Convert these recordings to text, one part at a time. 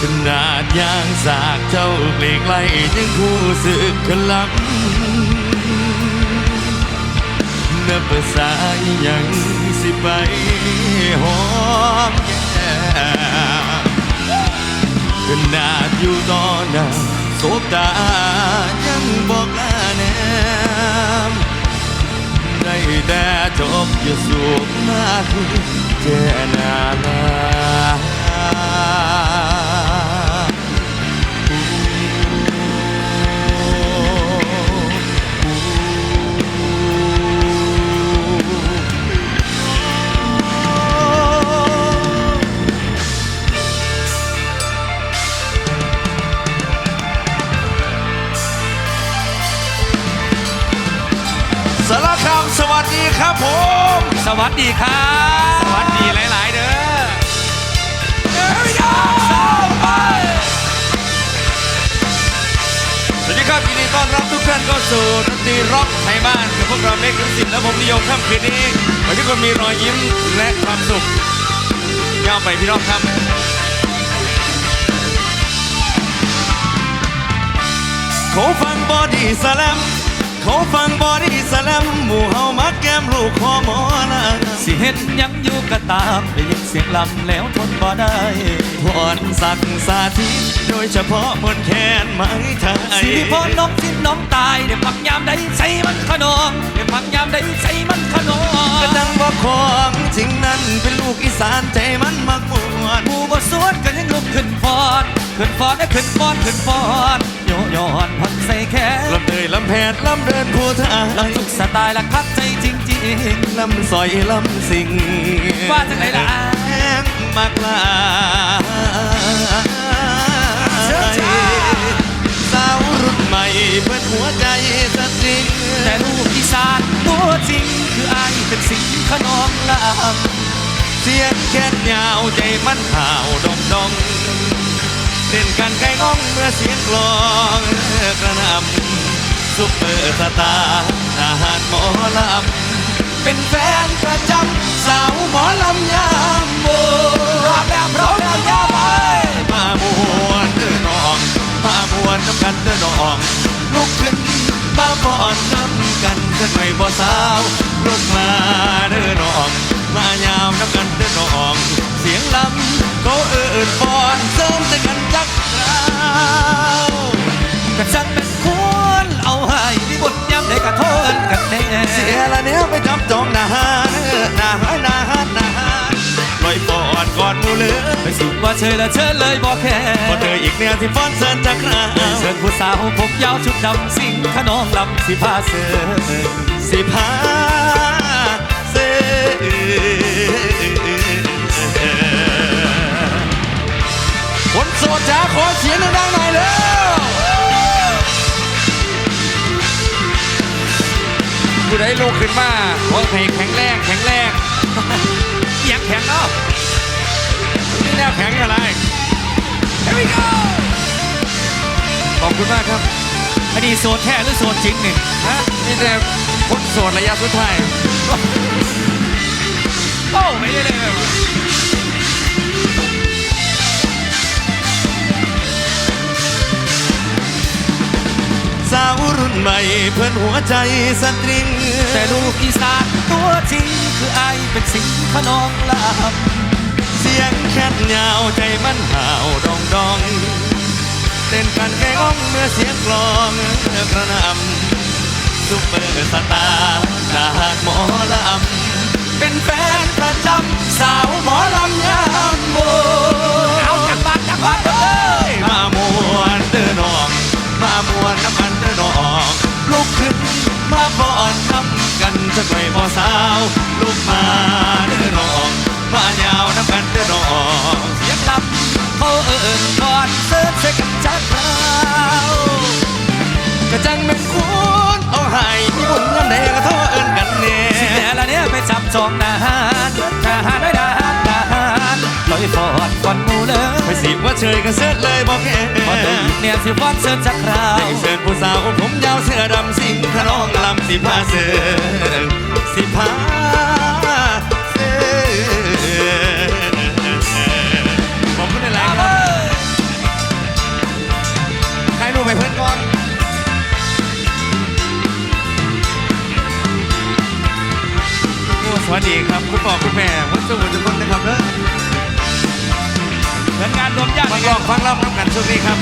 ขนาดยางสากเจ้าเกลีกไล่ยังคู่สึกขลังนับภาษายังสิไปหอมแก้มขนาดอยู่ต่อหน้าโสบตายังบอกลาแนมได้แต่จบอยู่สูงมากเจนาลา ดีครับ สวัสดีหลาย ๆ เด้อสวัสดีครับยินดีต้อนรับทุกท่านเข้าสู่ดนตรีร็อกไทยบ้านกับพวกเราเล็กสิบและผมนิยมค่ำคืนนี้ขอให้ทุกคนมีรอยยิ้มและความสุขยาวไปพี่น้องครับขาฟังบอดี้สแลม เขาฟังบอดี้สแลมหมู่เฮามักแก้มลูกคอหมอลาสิเห็นหยังอยู่ก็ตามได้ยินเสียงลำแล้วทนบ่ได้พรสักสาธิตโดยเฉพาะมนต์แคนไม้ไทยสิพอน้องสิ้นน้องตายเดี๋ยวพักยามใดใส่มันขนองเดี๋ยวพักยามใดใส่มันขนองก็ดังว่าของจริงนั้นเป็นลูกอีสานใจมันมักม วนหมู่บ่สวนก็ยังลุกขึ้นฟอนขึ้นฟอนได้ขึ้นฟอนขึ้นฟอนโยย้อนพันใส่แขนลำเตยลำแพดลำเดินผู้ไทยลำทุกสไตล์ละคักใจจริงลำซอยลำสิงว่าจังไหนล่ะแห้งมากลาเชิญชาสาวรุ่นใหม่เพื่อนหัวใจสตริงๆแต่ลูกอีสานตัวจริงคืออายเป็นสิ่งขนองลำเสียงแค่ยาวใจมันห่าวดองดองเล่นกันไก่ง้องเมื่อเสียงกลองกระหนำซุปเปอร์สตาร์ทหารหมอลำเป็นแฟนประจำสาวหมอลำยามโบรอบแล้วรอบแล้วยาไปมามวนเด้อน้องมามวนน้ำกันเด้อน้องลุกขึ้นมาฟ้อนน้ำกันสักหน่อยบ่สาว ดูเหลือไปสิว่าเชยและเชิญเลยบอกแค่พอเธออีกเนี่ยที่ฟ้อนเสิร์นจักราวเชิญผู้สาวผมยาวชุดดำสิงขนองลำสิพาเสือสิพาเสคนโสดจ๋าขอเสียงดังๆหน่อยเร็วผู้ใดลูกขึ้นมาขอให้แข็งแรงแข็งแรงเอียงแข็งเนาะ คุณมากครับอันนี้โซนแท้หรือโซนจริงนี่ฮะนี่แต่คนโสดระยะสุดท้ายโอ้ไม่ได้เลยสาวรุ่นใหม่เพื่อนหัวใจสตริง แต่ลูกอีสานตัวจริง คือไอายเป็นสิงขนองลเสียงแคบยาวใจมันห่าวดองดอง เต้นกันแกง้องเมื่อเสียงกลองกระหนำซุปเปอร์สตาร์ทหารหมอลำเป็นแฟนประจำสาวหมอลำยามโบำเอาจังบาดจังบาดเลยมามวนเด้อน้อง มามวนน้ำมันเด้อน้องลุกขึ้นมาฟ้อนน้ำกันสักหน่อยพอสาวลุกมา ว่าเฉยก็เสื้อเลยบอกแค่พอตัอเนี่ยสิฟอนเสื้อจักคราวได้เชิญผู้สาวของผมยาวเสื้อดำสิงขน้องลำสิผ้าเสื้อสิผ้าเสื้อผมไม่ได้ไรครับใครรู้ไปเพื่อนก่อนสวัสดีครับ คุณพ่อคุณแม่คุณสุขุณทุกคนนะครับเด้อ รวมญาติฟังลองฟังล่ำน้ำกันช่วงนี้ครับ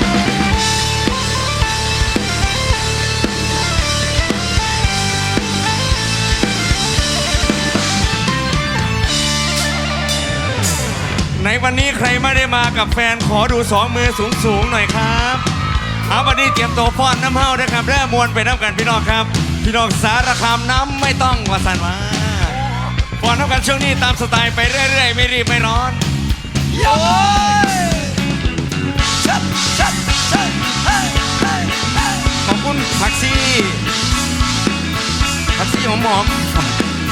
ในวันนี้ใครไม่ได้มากับแฟนขอดูสองมือสูงสูงๆหน่อยครับเอาวันนี้เตรียมตัวฟ้อนน้ำเฮาด้วยครับเริ่มวนไปน้ำกันพี่น้องครับ พี่น้องสารคามน้ำไม่ต้องวาสันมาฟ้อนน้ำกันช่วงนี้ตามสไตล์ไปเรื่อยๆ ไม่รีบไม่ร้อนโอ้ย หอมหอม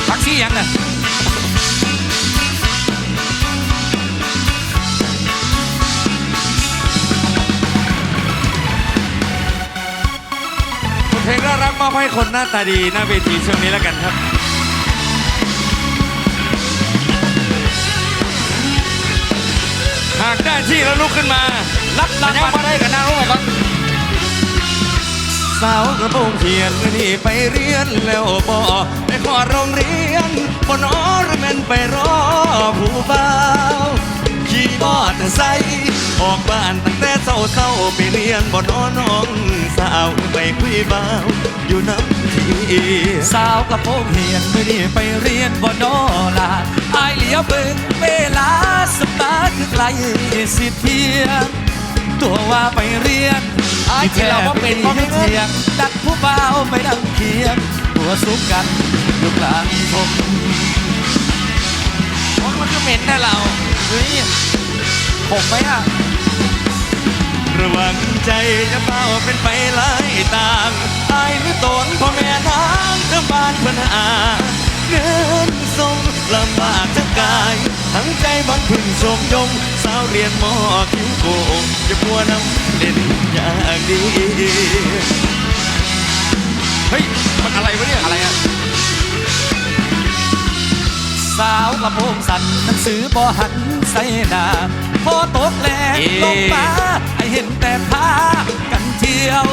พักซี่ยังน่ะเพลงน่ารักมอบให้คนหน้าตาดีหน้าเวทีช่วงนี้แล้วกันครับหากได้ที่แล้วลุกขึ้นมา รับรางวัลมาได้กันนะรู้ไหมก่อน สาวกระโปรงเทียนนี่ไปเรียนแล้วบ่ไปขอโรงเรียนบนอหรือแมนไปรอผู้บ่าวขี่มอเตอร์ไซออกบ้านตั้งแต่เศร้าๆไปเรียนบนอน้องสาวไปคุยบ่าวอยู่น้ำทีสาวกระโปรงเหียนไม่ได้ไปเรียนบ่นอลาอายเหลียวเบิ่งเวลาสตาร์คือไกลสิเทียง ตัวว่าไปเรียนอายที่เราว่าเป็นเพราะไม่เทียงดักผู้เบาวไปดังเคียงตัวสุกกันอยู่กลางทงโอ้ยมันก็เหม็นนะเราเฮ้ยผมไหมอะระวังใจจะเฝ้าเป็นไปหลายต่างอายหรือตนพ่อแม่ทางเจ้าบ้านปัญหาเงินส่งลำบากทั้งกาย ทั้งใจบังพึ่งชมยงาวเรียนมอคิ้วโกงจะพัวน้ำเล่นอย่างดีเฮ้ย มันอะไรวะเนี่ย อะไรอะสาวกระโปรงสั่นหนังสือบ่หันใส่หน้าพอตกแรงเอ๊ะลงมาไอเห็นแต่พากันเที่ยว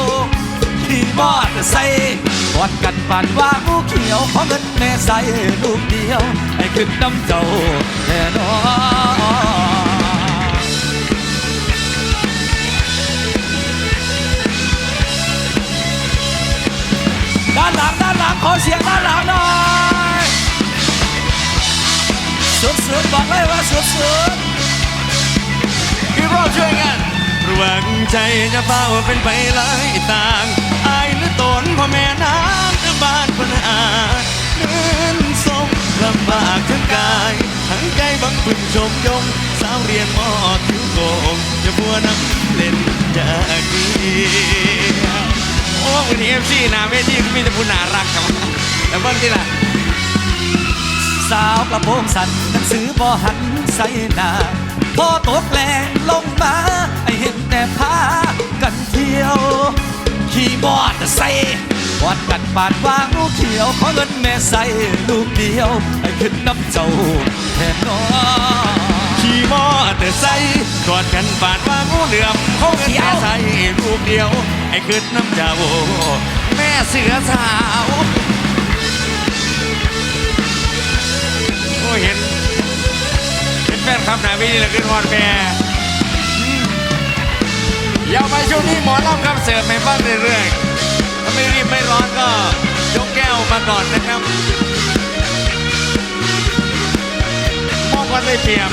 ขี่มอเตอร์ไซค์กอดกันปานว่างูเขียวเพราะเงินแม่ใส่ลูกเดียวไอ้ขึ้นน้ำเจ้าแน่นอน ด้านหลังด้านหลังขอเสียงด้านหลังหน่อยสุดๆบอกเลยว่าสุดพี่เราช่วยกันระวังใจจะเฝ้าเป็นไปหลายต่างอายหรือตนพ่อแม่น้ำเจ้าบ้านปัญหาเงินส่งลำบากทั้งกายทั้งใจบังพึ่งชมยงสาวเรียนมอคิวโกงจะบัวน้ำเล่นจากดี โอ้วันนี้เอฟซีนาเวทีก็มีแต่ผู้น่ารักครับแต่เบ้งที่ล่ะสาวกระโปรงสั่นหนังสือบ่หันใส่หน้าพอตกแรงลงมาไอเห็นแต่พากันเที่ยว ขี่มอเตอร์ไซค์กอดกันปาดวางูเขียวขอเงินแม่ใส่ลูกเดียวไอขึ้นน้ำเจ้าแทนน้อง ขี่มอเตอร์ไซค์กอดกันปาดว่างูเหลือมเขาเงินแม่ใส่ลูกเดียว ไอ้ขึ้นน้ำเจ้าแม่เสือสาวโอ้เห็นเห็นแฟนคำหนาวินี่ละขึ้นฮอนแม่ยาวไปช่วงนี้หมอลำครับเสิร์ฟให้ฟังเรื่อยๆถ้าไม่รีบไม่ร้อนก็ยกแก้วมาก่อนนะครับมองกันได้เปรียบ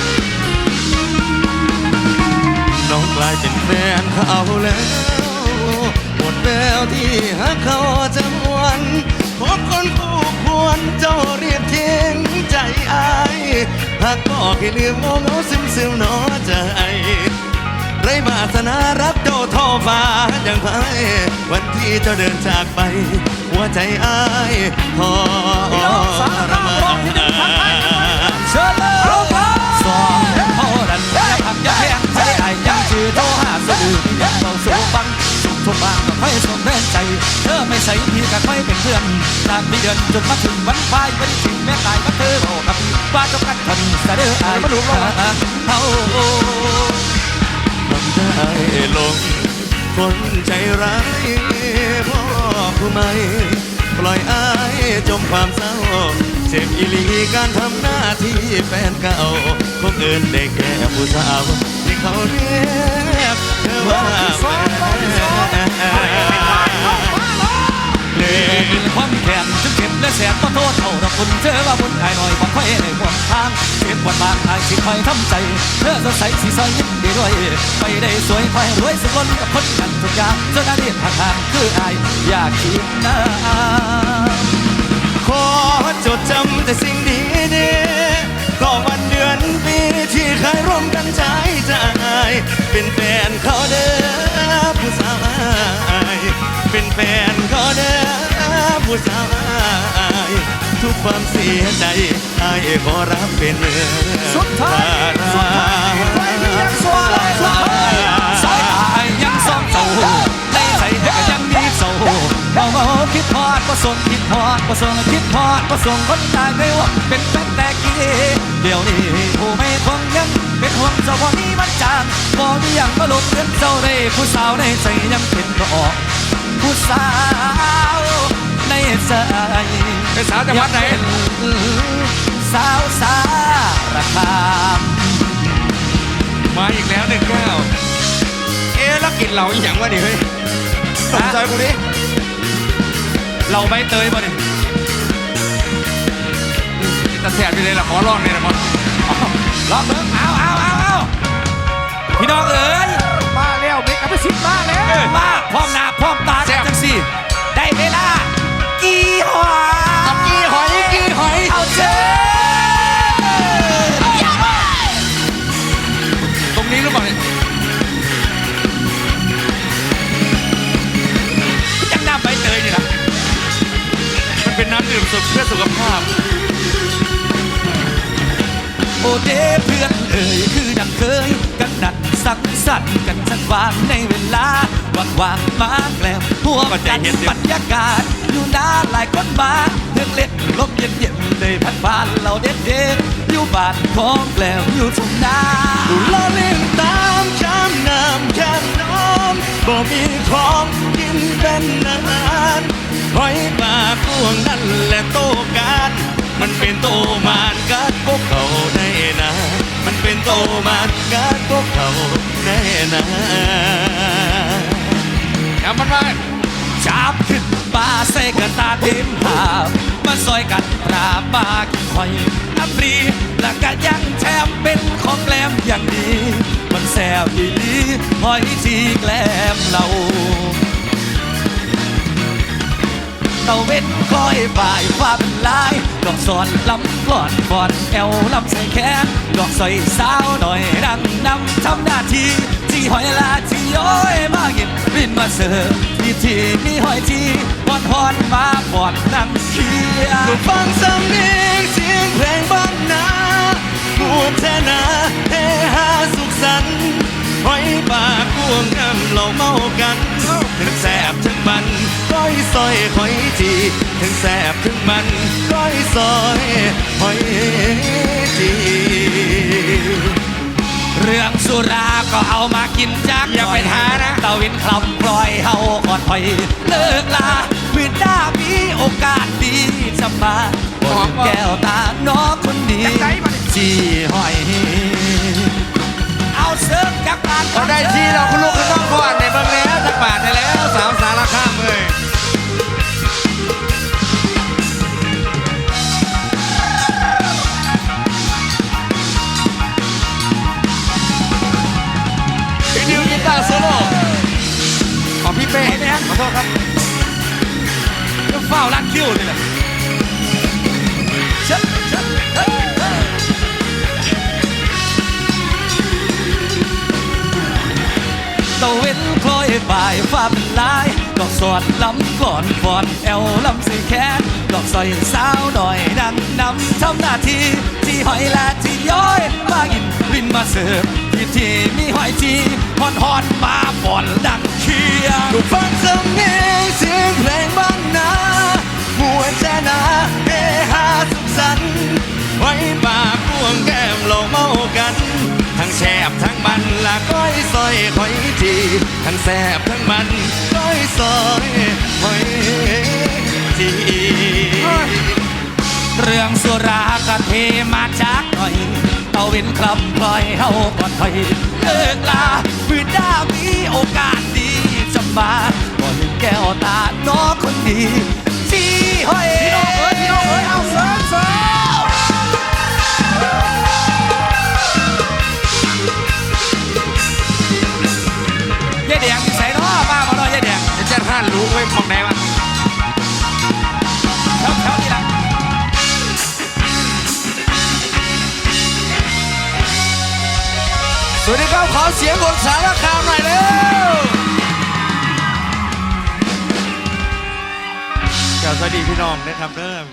ลายเป็นแฟนเขาแล้วหมดแล้วที่หาเขาจะหวนพบคนคู่ควรเจ้าเรียกทิ้งใจอายหากบอกให้ลืมโงเงาซึมซึมหนอใจไรบาสนารักเจ้าท่อฟ้าอย่างไพวันที่เจ้าเดินจากไป หัวใจอายทรมานเชิญเลย โทรหาสะดือที่ยังเราสู้ฟังสุขทุกบางก็ค่อยสมแรงใจ เธอไม่ใช่พี่ก็ค่อยเป็นเพื่อนจากมีเดือนจนมาถึงวันปลายวันถึงแม่ตายมาเธอบอกกับว่าจบกันทันสะเดือไอ้มาดูว่าเฮาทำได้ลงคนใจร้ายพ่อผู้ไม่ปล่อยอายจมความเศร้าเจ็บอีลีการทำหน้าที่แฟนเก่าคงเอินได้แค่ผู้สาว เขาเรียกเธอว่าแฟนเลงเป็นความแค้นจึงเจ็บและแสบก็โทษเท่าดอกคุณเจอว่าบุญอายหน่อยบอกค่อยในห่วงทางเจ็บปวดมากอายสิคอยทำใจ เธอสดใส่สีซอยยิ้มดีด้วยไม่ได้สวยคอยรวยสุดล้นกับคนนั้นทุกอย่างเจนอดีตห่างคืออายอยากคิดนะขอจดจำแต่สิ่งดีดีๆก็วัน ที่เคยร่วมกันใช้ใจาย เป็นแฟนเขาเด้อผู้สาวอาย เป็นแฟนเขาเด้อผู้สาวอาย ทุกความเสียใจอายขอรับเป็นเนื้อสุดท้ายสุดท้ายใครไม่ยังสวยสุดท้ายสายอายยังซ่อมเจ้าในใจแต่ก็ยังมีเจ้าเมาเมาคิดพอดก็ส่งคิดพอดก็ส่งคิดพอดก็ส่งคนตายไม่ว่าเป็นแฟนแต่กี้เดี๋ยวนี้ผู้ไม่คงยัง เป็นห่วงเจ้าพอนี้มันจางพอมียังมาหลบเลือนเจ้าได้ผู้สาวในใจยังเป็นก็ออกผู้สาวในใจเป็นสาวจังหวัดไหนยังเป็นสาวสารคามมาอีกแล้วหนึ่งแก้วเอ๊ะแล้วกินเหล่าอีหยังวะดิเฮ้ยสนใจกูดิเราใบเตยมาดิจะแสบไปเลยล่ะขอร้องเลยนะมั้ง ลองเบิ่งเอาเอาเอาเอาพี่น้องเอ๋ยมาแล้วเมกอภิสิทธิ์มาแล้วมาพร้อมหน้าพร้อมตากันจังสิได้เวลากี่หอ ยคือดังเคยกันนัดสังสรรค์กันสักวางในเวลาว่างวางๆมาแกล้มหัวกันบรรยากาศอยู่นานหลายคนมาเพื่อเล่นลมเย็นเย็นเลยพันผ่านเราเด็ดเด็ดอยู่บ้านของแกล้มอยู่ทุ่งนาล้อเล่นตามช้ำนำแค่น้องบ่มีของกินเป็นอาหารหอยปลาพวงนั่นแหละโตกันมันเป็นโตมานกัดพวกเขาได้นะ เป็นโตมานกัดพวกเขาได้นะอย่ามันมาจับขึ้นบาใส่กระตาเต็มภาพมาซอยกันปราบบากินหอยอัปรีและก็ยังแถมเป็นของแกลมอย่างดี มันแซวอีหลีหอยที่แกลมเรา ตาเว้นคอยบ่ายฟ้าเป็นลายดอกสอนลำปลอดฟอดแอวลำใส่แขนดอกใส่สาวหน่อยดังนำทำหน้าที่ที่หอยลาที่ย้อยมากินบินมาเสิร์ฟที่ที่มีหอยที่พอนพอนมาปอดนั่งเคียก็ฟังสำเนียงเสียง อยซอยหอยจีถึงแสบถึงมันก้อยซอยหอยจีเรื่องสุราก็เอามากินจักอย่าไปท้านะตะวินคลำปล่อยเฮาก่อนถอยเลิกลาเพื่อหน้ามีโอกาสดีจะมาบนแก้วตาน้องคนดีจีหอย เอาเสิร์ฟจากบ้านเราได้ที่เราคุณลูกคุณน้องก่อนในเบางแล้วสักบาทได้แล้วสาวสารข้าม โทษครับจะเฝ้าร้านคิวนี่แหละชิญเชิญเฮ้ยเฮ้ยตะเวนคล้อยบ่ายฟ้าเป็นลาย ดอกสอดลำก่อนฟอนแอวลำส่แขนดอกซอยสาวหน่อยนั่งนำทำหน้าที่ที่หอยและที่ย้อยมากินรินมาเสิร์ฟที่ที่มีหอยจี ฮอนฮอนๆมาบ่อนดังเคียงก็ฟังสำเนียงเสียงเพลงบ้างนะมวนแจนาเฮฮาสุขสันต์ไว้ปากพวงแก้มเราเมากัน ทั้งแสบทั้งมันละก้อยซอยหอยจีทั้งแสบทั้งมันก้อยซอยหอยจีเรื่องสุรากะเทมาจากหน่อย เวินครับปล่อยเฮาก่อนถอยเลิกลามือด้ามีโอกาสดีจะมาก่อนแก้วตาน้องคนดี เสียงคนสารคามหน่อยเร็วกล่าวสวัสดีพี่น้องนะครับเริ่ม